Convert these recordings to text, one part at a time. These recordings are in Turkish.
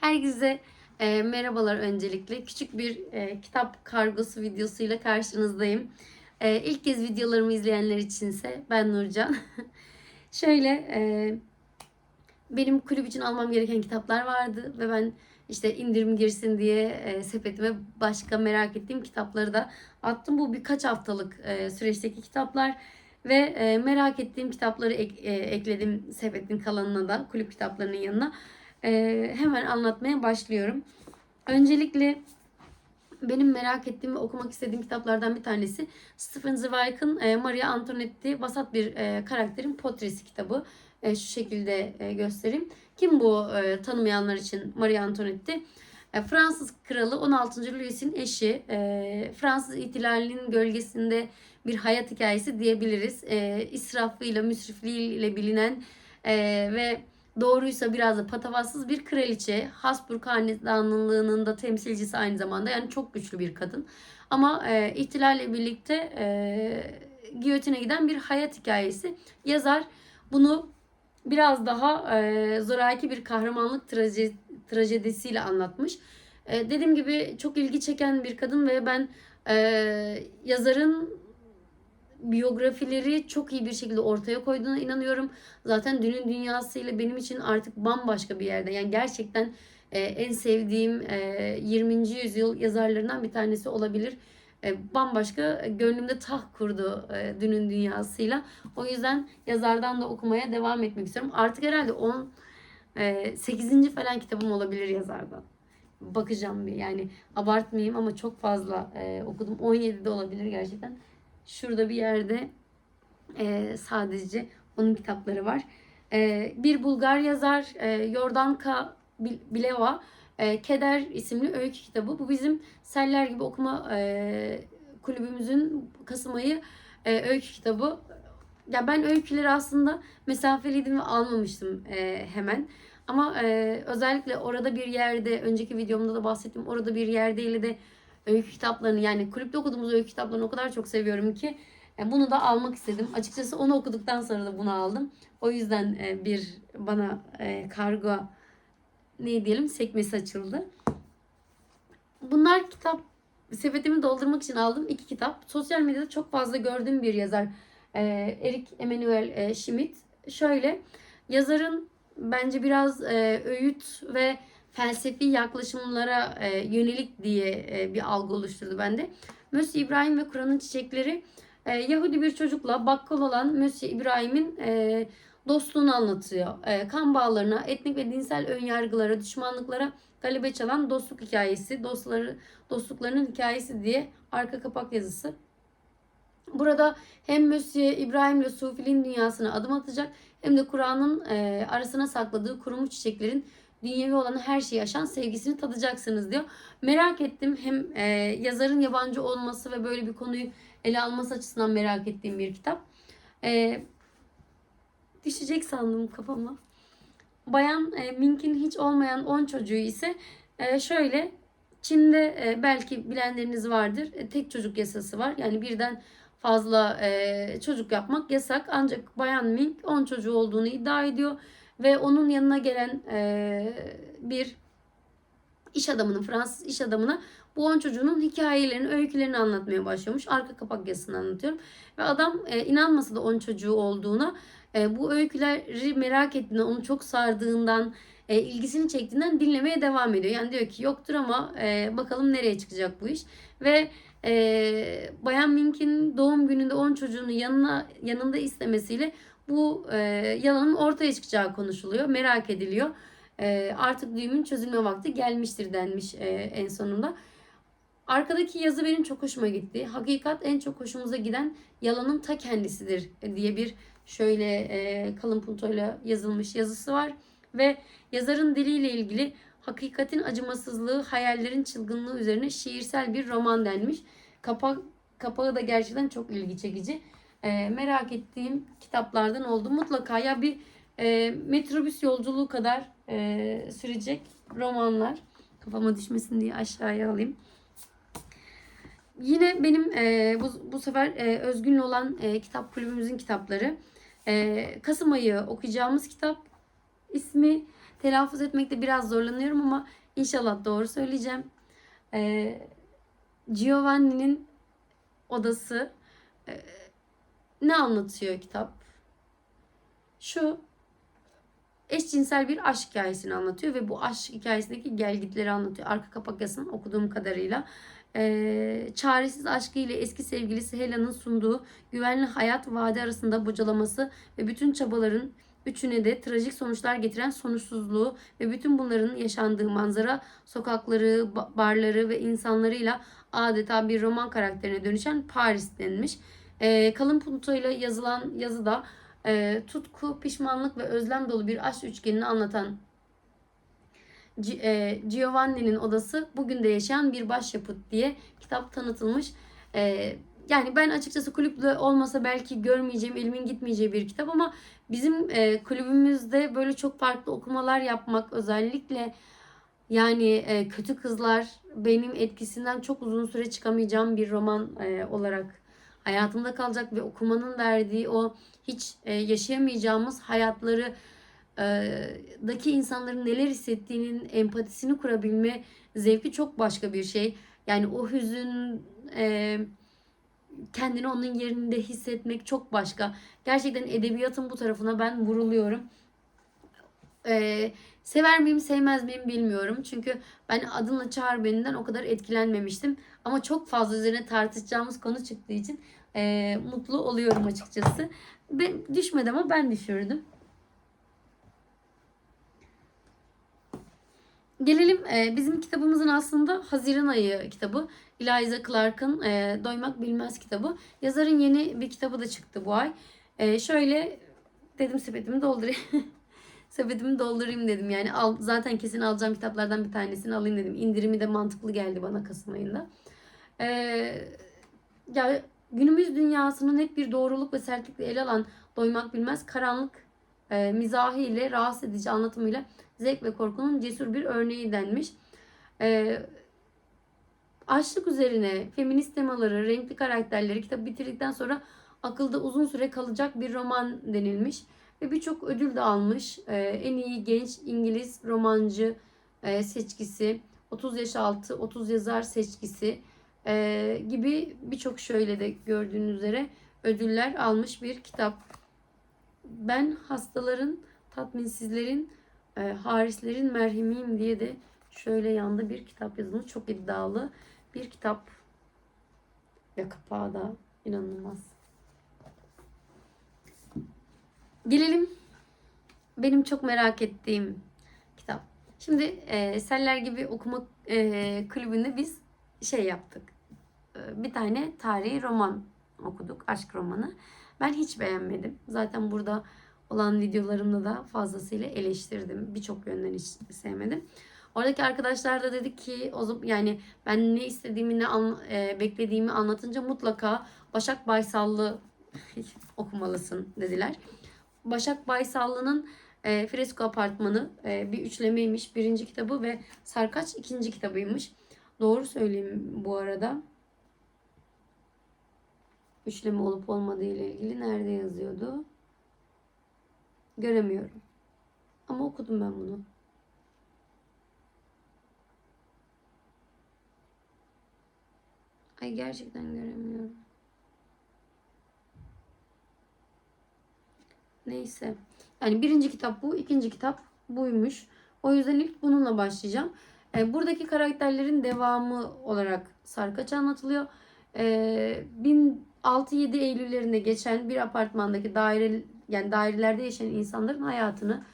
Herkese e, merhabalar öncelikle. Küçük bir e, kitap kargosu videosuyla karşınızdayım. E, ilk kez videolarımı izleyenler içinse ben Nurcan. Şöyle e, benim kulüp için almam gereken kitaplar vardı ve ben işte indirim girsin diye e, sepetime başka merak ettiğim kitapları da attım. Bu birkaç haftalık e, süreçteki kitaplar ve e, merak ettiğim kitapları ek- e, ekledim sepetin kalanına da kulüp kitaplarının yanına. E, hemen anlatmaya başlıyorum. Öncelikle benim merak ettiğim ve okumak istediğim kitaplardan bir tanesi Stephen Zweig'ın e, Maria Antoinetti vasat bir e, karakterin portresi kitabı. E, şu şekilde göstereyim. Kim bu tanımayanlar için Maria Antoinetti? E, Fransız kralı 16. Louis'in eşi. Fransız ihtilalinin gölgesinde bir hayat hikayesi diyebiliriz. İsrafıyla, müsrifliğiyle bilinen ve doğruysa biraz da patavatsız bir kraliçe. Habsburg Hanedanlığı'nın da temsilcisi aynı zamanda. Yani çok güçlü bir kadın. Ama e, ihtilalle birlikte e, giyotine giden bir hayat hikayesi. Yazar bunu biraz daha e, zoraki bir kahramanlık traje, trajedisiyle anlatmış. E, dediğim gibi çok ilgi çeken bir kadın ve ben e, yazarın biyografileri çok iyi bir şekilde ortaya koyduğuna inanıyorum. Zaten Dünün Dünyası ile benim için artık bambaşka bir yerde. Yani gerçekten e, en sevdiğim e, 20. yüzyıl yazarlarından bir tanesi olabilir. E, bambaşka gönlümde taht kurdu e, Dünün Dünyası'yla. O yüzden yazardan da okumaya devam etmek istiyorum. Artık herhalde 10 e, 8. falan kitabım olabilir yazardan. Bakacağım bir yani abartmayayım ama çok fazla e, okudum. 17'de olabilir gerçekten. Şurada bir yerde e, sadece onun kitapları var. E, bir Bulgar yazar e, Yordanka Bil- Bileva e, Keder isimli öykü kitabı. Bu bizim Seller gibi okuma e, kulübümüzün Kasım ayı e, öykü kitabı. Ya ben öyküleri aslında mesafeliydim ve almamıştım e, hemen. Ama e, özellikle orada bir yerde, önceki videomda da bahsettim. Orada bir yerde ile de öykü kitaplarını yani kulüpte okuduğumuz öykü kitaplarını o kadar çok seviyorum ki e, bunu da almak istedim. Açıkçası onu okuduktan sonra da bunu aldım. O yüzden e, bir bana e, kargo ne diyelim sekmesi açıldı. Bunlar kitap sepetimi doldurmak için aldığım iki kitap. Sosyal medyada çok fazla gördüğüm bir yazar. Erik Emanuel Schmidt. Şöyle yazarın bence biraz e, öğüt ve felsefi yaklaşımlara e, yönelik diye e, bir algı oluşturdu bende. Mösyö İbrahim ve Kur'an'ın çiçekleri e, Yahudi bir çocukla bakkal olan Mösyö İbrahim'in e, dostluğunu anlatıyor. E, kan bağlarına, etnik ve dinsel önyargılara, düşmanlıklara galebe çalan dostluk hikayesi, dostları dostluklarının hikayesi diye arka kapak yazısı. Burada hem Mösyö İbrahim ile Sufiliğin dünyasına adım atacak hem de Kur'an'ın e, arasına sakladığı kurumuş çiçeklerin dünyevi olan her şeyi aşan sevgisini tadacaksınız diyor. Merak ettim hem e, yazarın yabancı olması ve böyle bir konuyu ele alması açısından merak ettiğim bir kitap. E, düşecek sandım kafama. Bayan e, Mink'in hiç olmayan 10 çocuğu ise e, şöyle Çin'de e, belki bilenleriniz vardır. E, tek çocuk yasası var. Yani birden fazla e, çocuk yapmak yasak. Ancak Bayan Mink 10 çocuğu olduğunu iddia ediyor ve onun yanına gelen e, bir iş adamının Fransız iş adamına bu 10 çocuğunun hikayelerini, öykülerini anlatmaya başlamış. Arka kapak yazısını anlatıyorum. Ve adam e, inanmasa da 10 çocuğu olduğuna e, bu öyküleri merak ettiğinden, onu çok sardığından, e, ilgisini çektiğinden dinlemeye devam ediyor. Yani diyor ki yoktur ama e, bakalım nereye çıkacak bu iş. Ve e, Bayan Mink'in doğum gününde 10 çocuğunu yanına yanında istemesiyle bu e, yalanın ortaya çıkacağı konuşuluyor. Merak ediliyor. E, artık düğümün çözülme vakti gelmiştir denmiş e, en sonunda. Arkadaki yazı benim çok hoşuma gitti. Hakikat en çok hoşumuza giden yalanın ta kendisidir diye bir şöyle e, kalın puntoyla yazılmış yazısı var. Ve yazarın diliyle ilgili hakikatin acımasızlığı, hayallerin çılgınlığı üzerine şiirsel bir roman denmiş. Kapak, kapağı da gerçekten çok ilgi çekici. E, merak ettiğim kitaplardan oldu. Mutlaka ya bir e, metrobüs yolculuğu kadar e, sürecek romanlar. Kafama düşmesin diye aşağıya alayım. Yine benim e, bu, bu sefer e, Özgün'le olan e, kitap kulübümüzün kitapları. E, Kasım ayı okuyacağımız kitap ismi Telaffuz etmekte biraz zorlanıyorum ama inşallah doğru söyleyeceğim. Ee, Giovanni'nin odası Ee, ne anlatıyor kitap? Şu eşcinsel bir aşk hikayesini anlatıyor ve bu aşk hikayesindeki gelgitleri anlatıyor. Arka kapak yazısını okuduğum kadarıyla. Ee, çaresiz aşkıyla eski sevgilisi Hela'nın sunduğu güvenli hayat vaadi arasında bocalaması ve bütün çabaların üçüne de trajik sonuçlar getiren sonuçsuzluğu ve bütün bunların yaşandığı manzara sokakları, ba- barları ve insanlarıyla adeta bir roman karakterine dönüşen Paris denilmiş. Ee, kalın puntuyla yazılan yazıda e, tutku, pişmanlık ve özlem dolu bir aşk üçgenini anlatan e, Giovanni'nin odası bugün de yaşayan bir başyapıt diye kitap tanıtılmış. E, yani ben açıkçası kulüple olmasa belki görmeyeceğim, elimin gitmeyeceği bir kitap ama bizim e, kulübümüzde böyle çok farklı okumalar yapmak özellikle yani e, Kötü Kızlar benim etkisinden çok uzun süre çıkamayacağım bir roman e, olarak hayatımda kalacak ve okumanın verdiği o hiç e, yaşayamayacağımız hayatları e, daki insanların neler hissettiğinin empatisini kurabilme zevki çok başka bir şey. Yani o hüzün e, kendini onun yerinde hissetmek çok başka. Gerçekten edebiyatın bu tarafına ben vuruluyorum. E, sever miyim sevmez miyim bilmiyorum. Çünkü ben adınla çağır beninden o kadar etkilenmemiştim. Ama çok fazla üzerine tartışacağımız konu çıktığı için e, mutlu oluyorum açıkçası. Ben, düşmedi ama ben düşürdüm. Gelelim e, bizim kitabımızın aslında Haziran ayı kitabı. Eliza Clark'ın e, Doymak Bilmez kitabı. Yazarın yeni bir kitabı da çıktı bu ay. E, şöyle dedim sepetimi doldurayım. sepetimi doldurayım dedim. Yani al, zaten kesin alacağım kitaplardan bir tanesini alayım dedim. İndirimi de mantıklı geldi bana Kasım ayında. E, ya günümüz dünyasını net bir doğruluk ve sertlikle ele alan Doymak Bilmez karanlık e, mizahı ile rahatsız edici anlatımıyla zevk ve korkunun cesur bir örneği denmiş. E, açlık üzerine feminist temaları, renkli karakterleri kitap bitirdikten sonra akılda uzun süre kalacak bir roman denilmiş. Ve birçok ödül de almış. E, en iyi genç İngiliz romancı e, seçkisi, 30 yaş altı 30 yazar seçkisi e, gibi birçok şöyle de gördüğünüz üzere ödüller almış bir kitap. Ben hastaların, tatminsizlerin, e, harislerin merhemiyim diye de şöyle yanda bir kitap yazılmış. Çok iddialı bir kitap. Ve kapağı da inanılmaz. Gelelim benim çok merak ettiğim kitap. Şimdi e, Seller gibi okuma e, kulübünde biz şey yaptık. E, bir tane tarihi roman okuduk. Aşk romanı. Ben hiç beğenmedim. Zaten burada olan videolarımda da fazlasıyla eleştirdim. Birçok yönden hiç sevmedim. Oradaki arkadaşlar da dedi ki o zaman yani ben ne istediğimi ne an, e, beklediğimi anlatınca mutlaka Başak Baysallı okumalısın dediler. Başak Baysallı'nın e, Fresko Apartmanı e, bir üçlemeymiş. Birinci kitabı ve Sarkaç ikinci kitabıymış. Doğru söyleyeyim bu arada. Üçleme olup olmadığı ile ilgili nerede yazıyordu? Göremiyorum. Ama okudum ben bunu. Ay gerçekten göremiyorum. Neyse. Yani birinci kitap bu, ikinci kitap buymuş. O yüzden ilk bununla başlayacağım. E, buradaki karakterlerin devamı olarak Sarkaç anlatılıyor. E, 6-7 Eylüllerinde geçen bir apartmandaki daire yani dairelerde yaşayan insanların hayatını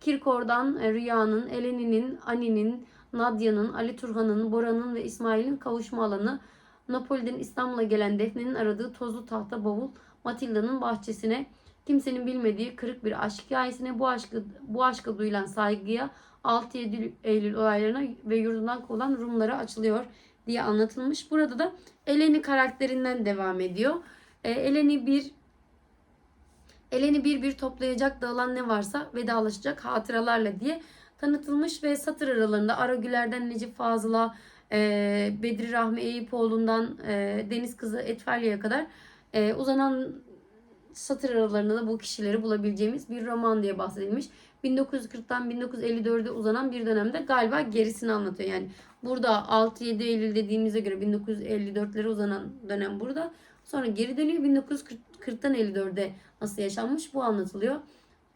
Kirkor'dan e, Rüya'nın, Eleni'nin, Ani'nin, Nadia'nın, Ali Turhan'ın, Bora'nın ve İsmail'in kavuşma alanı, Napoli'den İstanbul'a gelen Defne'nin aradığı tozlu tahta bavul, Matilda'nın bahçesine, kimsenin bilmediği kırık bir aşk hikayesine, bu aşkı bu aşka duyulan saygıya, 6-7 Eylül olaylarına ve yurdundan kovulan Rumlara açılıyor diye anlatılmış. Burada da Eleni karakterinden devam ediyor. E, Eleni bir Eleni bir bir toplayacak dağılan ne varsa vedalaşacak hatıralarla diye tanıtılmış ve satır aralarında Aragüler'den Necip Fazıl'a, e, Bedri Rahmi Eyüpoğlu'ndan e, Deniz Kızı Etfalya'ya kadar e, uzanan satır aralarında da bu kişileri bulabileceğimiz bir roman diye bahsedilmiş. 1940'tan 1954'e uzanan bir dönemde galiba gerisini anlatıyor. Yani burada 6-7 Eylül dediğimize göre 1954'lere uzanan dönem burada. Sonra geri dönüyor 1940'tan 54'e nasıl yaşanmış bu anlatılıyor.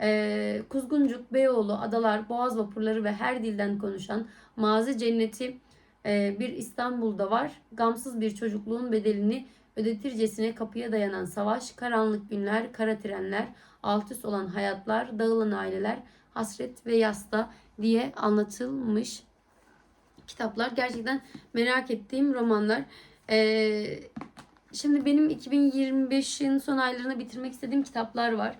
Ee, Kuzguncuk, Beyoğlu, Adalar, Boğaz vapurları ve her dilden konuşan mazi cenneti e, bir İstanbul'da var. Gamsız bir çocukluğun bedelini ödetircesine kapıya dayanan savaş, karanlık günler, kara trenler, alt üst olan hayatlar, dağılan aileler, hasret ve yasta diye anlatılmış kitaplar. Gerçekten merak ettiğim romanlar. Ee, şimdi benim 2025'in son aylarını bitirmek istediğim kitaplar var.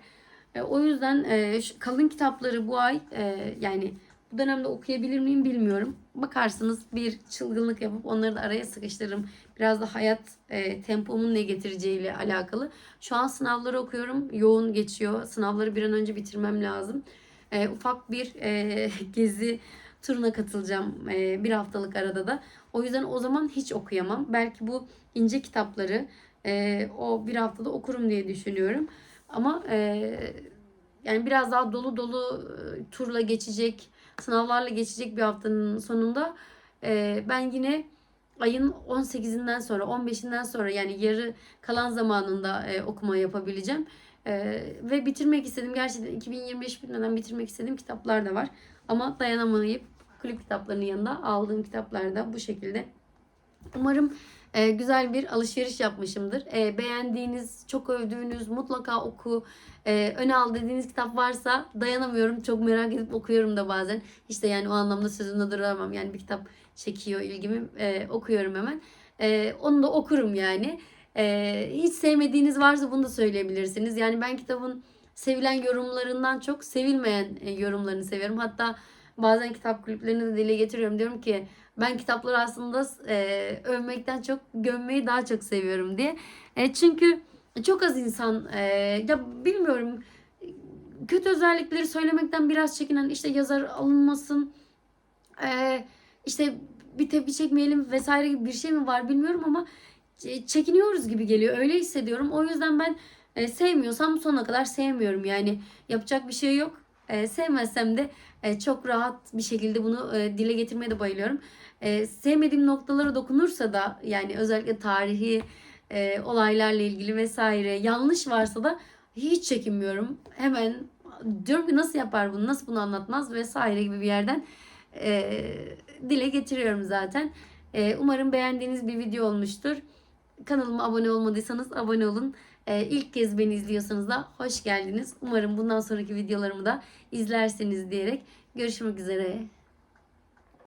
E, o yüzden e, kalın kitapları bu ay e, yani bu dönemde okuyabilir miyim bilmiyorum. Bakarsınız bir çılgınlık yapıp onları da araya sıkıştırırım. Biraz da hayat e, tempomun ne getireceğiyle alakalı. Şu an sınavları okuyorum. Yoğun geçiyor. Sınavları bir an önce bitirmem lazım. E, ufak bir e, gezi turuna katılacağım e, bir haftalık arada da. O yüzden o zaman hiç okuyamam. Belki bu ince kitapları e, o bir haftada okurum diye düşünüyorum. Ama e, yani biraz daha dolu dolu e, turla geçecek, sınavlarla geçecek bir haftanın sonunda e, ben yine ayın 18'inden sonra, 15'inden sonra yani yarı kalan zamanında e, okuma yapabileceğim. E, ve bitirmek istedim. Gerçekten 2025 bitmeden bitirmek istediğim kitaplar da var. Ama dayanamayıp kulüp kitaplarının yanında aldığım kitaplar da bu şekilde. Umarım e, güzel bir alışveriş yapmışımdır. E, beğendiğiniz, çok övdüğünüz, mutlaka oku, e, öne al dediğiniz kitap varsa dayanamıyorum. Çok merak edip okuyorum da bazen. İşte yani o anlamda sözünde duramam. Yani bir kitap çekiyor ilgimi, e, okuyorum hemen. E, onu da okurum yani. E, hiç sevmediğiniz varsa bunu da söyleyebilirsiniz. Yani ben kitabın sevilen yorumlarından çok sevilmeyen e, yorumlarını seviyorum. Hatta bazen kitap kulüplerine de dile getiriyorum. Diyorum ki ben kitapları aslında e, övmekten çok gömmeyi daha çok seviyorum diye. E, çünkü çok az insan e, ya bilmiyorum kötü özellikleri söylemekten biraz çekinen işte yazar alınmasın e, işte bir tepki çekmeyelim vesaire gibi bir şey mi var bilmiyorum ama çekiniyoruz gibi geliyor. Öyle hissediyorum. O yüzden ben e, sevmiyorsam sonuna kadar sevmiyorum. Yani yapacak bir şey yok. E, sevmezsem de e, çok rahat bir şekilde bunu e, dile getirmeye de bayılıyorum. Sevmediğim noktalara dokunursa da yani özellikle tarihi olaylarla ilgili vesaire yanlış varsa da hiç çekinmiyorum. Hemen diyorum ki nasıl yapar bunu, nasıl bunu anlatmaz vesaire gibi bir yerden e, dile getiriyorum zaten. E, umarım beğendiğiniz bir video olmuştur. Kanalıma abone olmadıysanız abone olun. E, ilk kez beni izliyorsanız da hoş geldiniz. Umarım bundan sonraki videolarımı da izlersiniz diyerek görüşmek üzere.